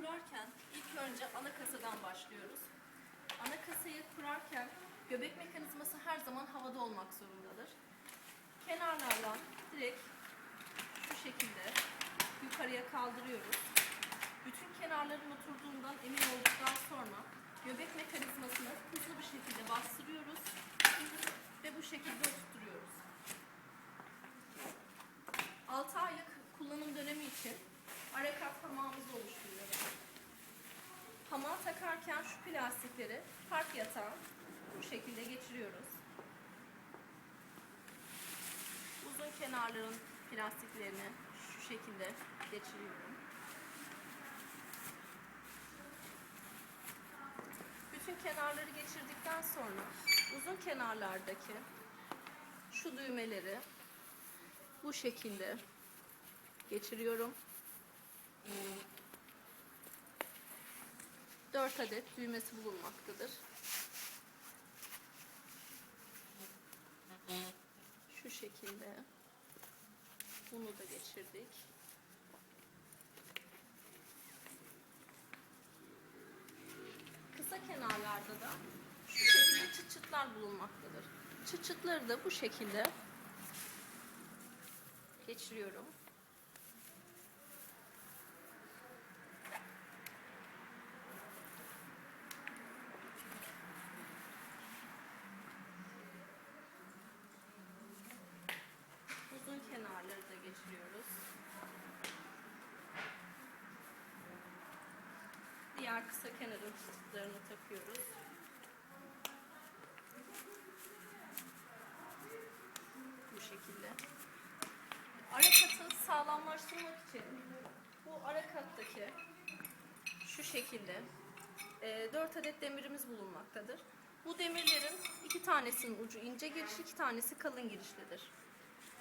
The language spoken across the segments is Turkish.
kurarken ilk önce ana kasadan başlıyoruz. Ana kasayı kurarken göbek mekanizması her zaman havada olmak zorundadır. Kenarlardan direkt şu şekilde yukarıya kaldırıyoruz. Bütün kenarların oturduğundan emin olduktan sonra göbek mekanizmasını hızlı bir şekilde bastırıyoruz takarken şu plastikleri park yatağa bu şekilde geçiriyoruz. Uzun kenarların plastiklerini şu şekilde geçiriyorum. Bütün kenarları geçirdikten sonra uzun kenarlardaki şu düğmeleri bu şekilde geçiriyorum. 4 adet düğmesi bulunmaktadır. Şu şekilde bunu da geçirdik. Kısa kenarlarda da şu şekilde çıt çıtlar bulunmaktadır. Çıt çıtları da bu şekilde geçiriyorum. Uzun kenarları da geçiriyoruz. Diğer kısa kenarın çıtlarını takıyoruz. Bu şekilde. Ara katı sağlamlaştırmak için bu ara kattaki şu şekilde 4 adet demirimiz bulunmaktadır. Bu demirlerin iki tanesinin ucu ince giriş, iki tanesi kalın girişlidir.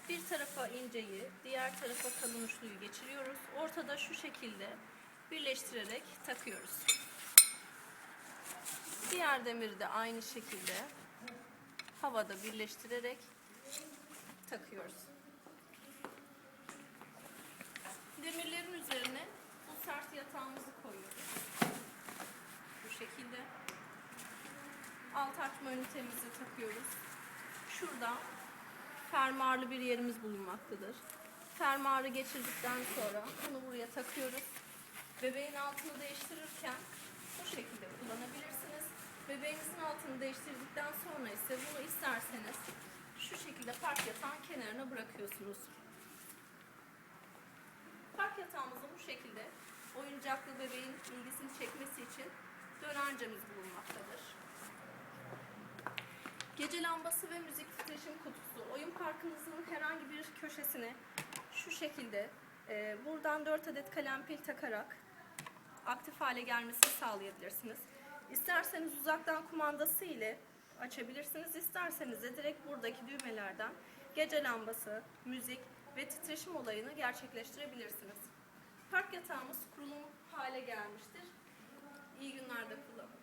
Bir tarafa inceyi, diğer tarafa kalın uçluyu geçiriyoruz. Ortada şu şekilde birleştirerek takıyoruz. Diğer demiri de aynı şekilde havada birleştirerek takıyoruz. Demirlerin üzerine bu sert yatağımızı koyuyoruz. Bu şekilde. Alt açma ünitemizi takıyoruz. Şurada fermuarlı bir yerimiz bulunmaktadır. Fermuarı geçirdikten sonra bunu buraya takıyoruz. Bebeğin altını değiştirirken bu şekilde kullanabilirsiniz. Bebeğinizin altını değiştirdikten sonra ise bunu isterseniz şu şekilde park yatağın kenarına bırakıyorsunuz. Park yatağımızda bu şekilde oyuncaklı bebeğin ilgisini çekmesi için dönencemiz bulunmaktadır. Gece lambası ve müzik titreşim kutusu oyun parkınızın herhangi bir köşesine şu şekilde e, buradan 4 adet kalem pil takarak aktif hale gelmesini sağlayabilirsiniz. İsterseniz uzaktan kumandası ile açabilirsiniz. İsterseniz de direkt buradaki düğmelerden gece lambası, müzik ve titreşim olayını gerçekleştirebilirsiniz. Park yatağımız kurulum hale gelmiştir. İyi günlerde kullanın.